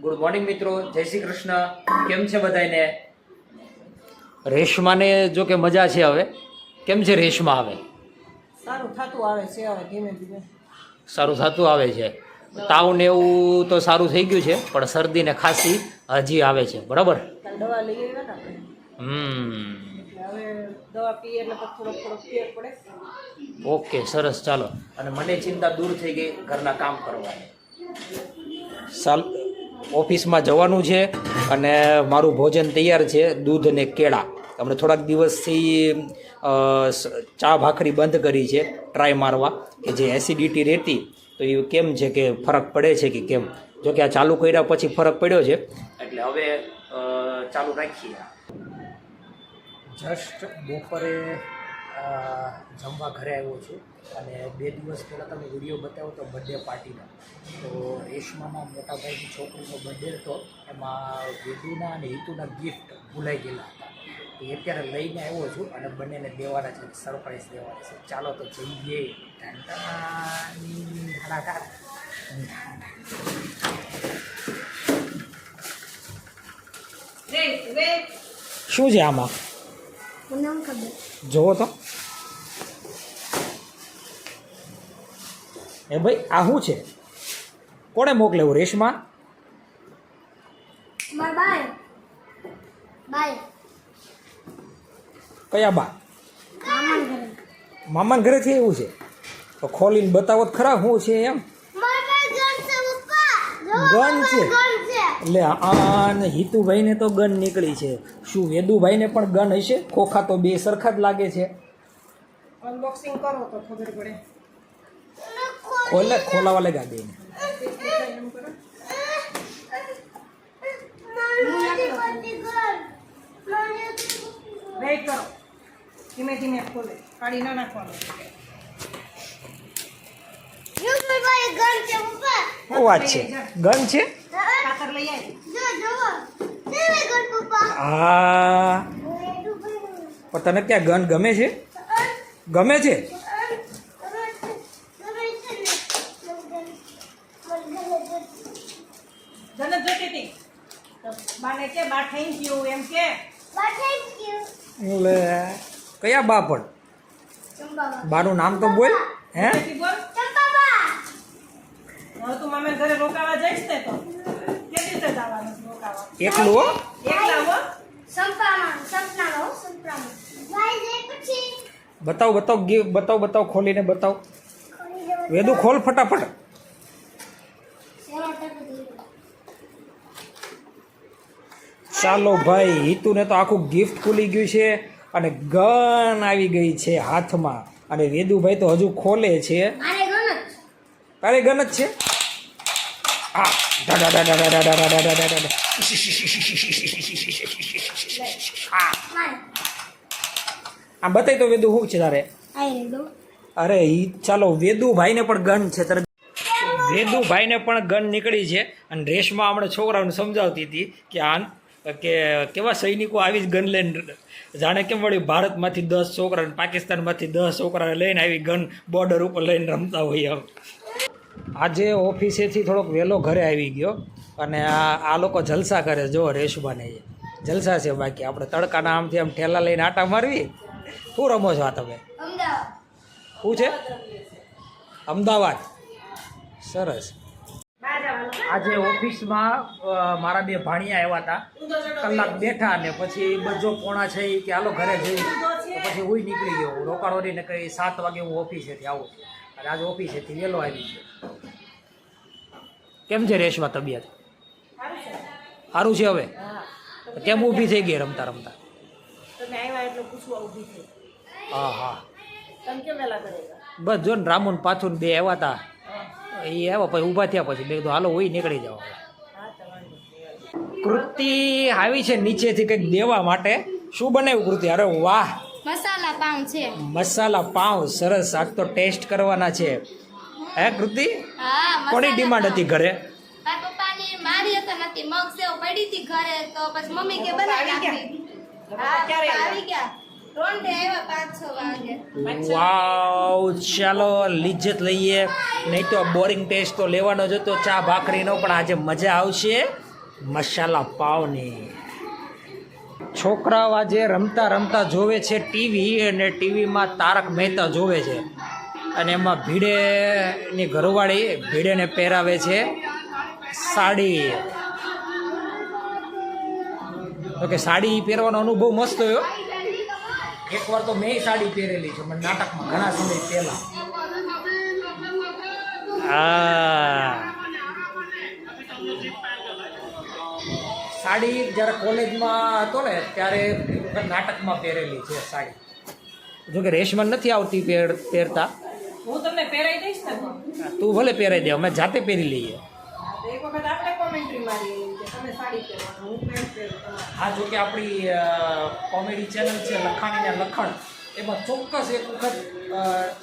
Good morning મિત્રો. જય શ્રી કૃષ્ણ. કેમ છે બધાને રેશમાને જો કે મજા છે હવે. કેમ છે રેશમા હવે? સારું થતું આવે છે હવે ધીમે ધીમે. સારું થતું આવે છે. તાવ ને એવું તો સારું થઈ ગયું છે પણ શરદી ને ખાંસી હજી આવે છે. બરાબર? દવા લઈ આવ્યા ને હમ. હવે દવા પીએ એટલે પછી થોડોક થોડોક ફેર પડે. ઓકે સરસ. ચાલો. અને મને ચિંતા દૂર થઈ ગઈ ઘરના કામ કરવાની. સાલ ઓફિસમાં જવાનું છે અને મારું ભોજન તૈયાર છે દૂધ અને કેળા. તમને થોડાક દિવસથી ચા ભાખરી બંધ કરી છે ટ્રાય મારવા કે જે એસિડિટી રહેતી તો એ કેમ છે કે ફરક પડે છે કે કેમ? જો કે આ ચાલુ કર્યા પછી ફરક પડ્યો છે. એટલે હવે ચાલુ રાખીએ. જસ્ટ બપોરે જમવા ઘરે આવ્યો છું. અને બે દિવસ પહેલાં તમે વીડિયો બતાવ્યો તો બર્થડે પાર્ટીનો તો રેશમાના મોટા ભાઈની છોકરીનો બર્થડે હતો. એમાં વેદુના અને હિતુના ગિફ્ટ ભૂલાઈ ગયેલા હતા. તો એ અત્યારે લઈને આવ્યો છું અને બંનેને દેવાના છે સરપ્રાઈઝ દેવાના છે. ચાલો તો જઈએ. ટાંટાની શું છે આમાં? જોવો તો. એ ભાઈ આ શું છે? કોણે મોકલેવું રેશમા? મારા બાય. બાય. કયા બા? મામા ઘરે. મામાના ઘરેથી એવું છે? તો ખોલીને બતાવો તો ખરા શું છે એમ? ગન છે પપ્પા. ગન છે? ગન છે. એટલે આ ને હિતુભાઈને તો ગન નીકળી છે. શું વેદુભાઈને પણ ગન હશે? ખોખા તો બે સરખા જ લાગે છે. અનબોક્સિંગ કરો તો ખબર પડે. खोल खोला वाले गाड़ी में ખોલે. કાઢી ના નાખવાનું. શું વાત છે? ગન છે? હા. પણ તને ક્યાં ગન ગમે છે? ગમે છે? બાને કે બા થેન્ક યુ એમ કે. એટલે કયા બા પણ? બાનું નામ તો બોલ હે? બોલ. હવે તું મામે ઘરે રોકાવા જઈશ ને તો કે રીતે જવાનું રોકાવા? એકલો એકલું હો? એકલા હો બતાવ બતાવ ગીવ બતાવ બતાવ ખોલીને બતાવ. વેદુ ખોલ ફટાફટ. ચાલો ભાઈ હિતુને તો આખું ગિફ્ટ ખુલી ગયું છે અને ગન આવી ગઈ છે હાથમાં અને વેદુભાઈ તો હજુ ખોલે છે તારે ગન જ છે આ બતાય તો વેદુ શું છે તારે અરે ચાલો વેદુભાઈ ને પણ ગન છે તારે વેદુભાઈને પણ ગન નીકળી છે અને રેશમાં હમણાં છોકરાઓને સમજાવતી હતી કે આ કે કેવા સૈનિકો આવી જ ગન લઈને જાણે કેમ વળી ભારતમાંથી દસ છોકરા અને પાકિસ્તાનમાંથી દસ છોકરાને લઈને આવી ગન બોર્ડર ઉપર લઈને રમતા હોય એમ. આજે ઓફિસેથી થોડોક વહેલો ઘરે આવી ગયો અને આ આ લોકો જલસા કરે જો રેશુભાને જલસા છે બાકી. આપણે તડકાના આમથી આમ ઠેલા લઈને આટા મારવી? શું રમો છો આ તમે? શું છે? અમદાવાદ. સરસ. આજે ઓફિસમાં મારા બે ભાણિયા આવ્યા હતા. કલાક બેઠા ને પછી બજો પોણા છે કે હાલો ઘરે જઈ. પછી હું નીકળી ગયો. રોકાણો ને કઈ સાત વાગે હું ઓફિસેથી આવું અને આજે ઓફિસેથી વહેલો આવી ગયો. કેમ છે રેશમાં તબિયત? સારું છે હવે? કેમ ઊભી થઈ ગઈ રમતા રમતા? હા હા. બસ જો ને રામુન પાછું બે આવ્યા હતા. એ આવ્યા પછી ઊભા થયા પછી મેં કીધું હાલો હોય નીકળી જાઓ. કૃતિ આવી છે નીચેથી કંઈક દેવા માટે. શું બનાવ્યું કૃતિ? અરે વાહ. મસાલા પાઉં છે. મસાલા પાઉં સરસ. આજ તો ટેસ્ટ કરવાના છે. હે કૃતિ? હા કોની ડિમાન્ડ હતી ઘરે? મારી હતો નથી મગ સેવ પડી હતી ઘરે તો પછી મમ્મી કે બનાવી આવી ગયા. વાવ ચાલો લિજ્જત લઈએ. નહીં તો બોરિંગ ટેસ્ટ તો લેવાનો જ હતો ચા ભાખરીનો પણ આજે મજા આવશે મસાલા પાવની. છોકરાઓ આજે રમતા રમતા જોવે છે ટીવી અને ટીવીમાં તારક મહેતા જોવે છે. અને એમાં ભીડેની ઘરવાળી ભીડેને પહેરાવે છે સાડી. તો કે સાડી પહેરવાનો અનુભવ મસ્ત થયો. એકવાર તો મેં સાડી પહેરેલી છે મને નાટકમાં ઘણા સમય પહેલા. સાડી જ્યારે કોલેજમાં હતો ને ત્યારે નાટકમાં પહેરેલી છે સાડી. જોકે રેશમન નથી આવતી પહેર પહેરતા. હું તમને પહેરાઈ દઈશ ને? તું ભલે પહેરાઈ દે અમે જાતે પહેરી લઈએ. એક વખત આપણે કોમેન્ટ્રી મારી કે તમે સાડી પહેરવાનું હું પેન્ટ પહેરું તમારે. હા જો કે આપણી કોમેડી ચેનલ છે લખાણી ને લખણ એમાં ચોક્કસ એક વખત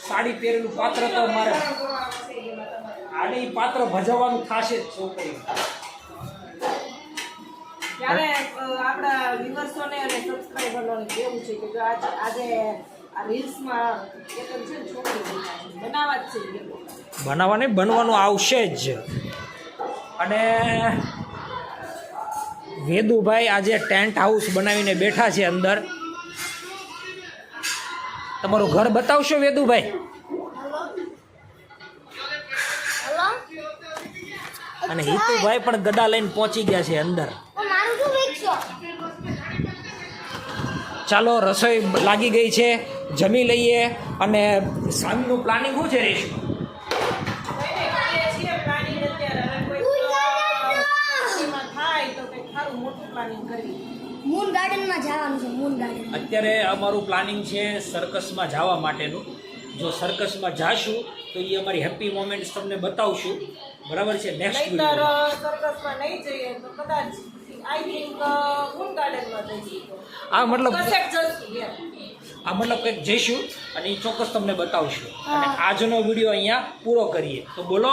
સાડી પહેરેલું પાત્ર તો મારે આને એ પાત્ર ભજવવાનું થશે જ છોકરી ત્યારે આપણા વ્યુઅર્સોને અને સબસ્ક્રાઈબરોને કેવું છે કે જો આજે આજે આ રીલ્સમાં એક જ છે છોકરી બનાવવા જ છે એ લોકો. બનવાનું આવશે જ. અને વેદુભાઈ આજે ટેન્ટ હાઉસ બનાવીને બેઠા છે અંદર. તમારું ઘર બતાવશો વેદુભાઈ? અને હિતુભાઈ પણ ગદા લઈને પહોંચી ગયા છે અંદર. ચાલો રસોઈ લાગી ગઈ છે. જમી લઈએ અને સાંજનું પ્લાનિંગ શું છે રેશુ કઈ નહીં, કરીએ છીએ planning અત્યારે. હવે કોઈક, અ, ખુશીમાં થાય તો કંઈક સારું મોટું પ્લાનિંગ કરીએ. મૂન ગાર્ડનમાં જવાનું છે મૂન ગાર્ડન અત્યારે અમારું પ્લાનિંગ છે સર્કસમાં જવા માટેનું. જો સર્કસમાં જાશું તો એ અમારી હેપી મોમેન્ટ્સ તમને બતાવશું. બરાબર છે? નેક્સ્ટ નહીંતર સર્કસમાં નહીં જઈએ તો કદાચ આઈ થિંક મૂન ગાર્ડનમાં જઈશું આ મતલબ આ મતલબ કંઈક જઈશું અને એ ચોક્કસ તમને બતાવશું. અને આજનો વીડિયો અહીંયા પૂરો કરીએ. તો બોલો.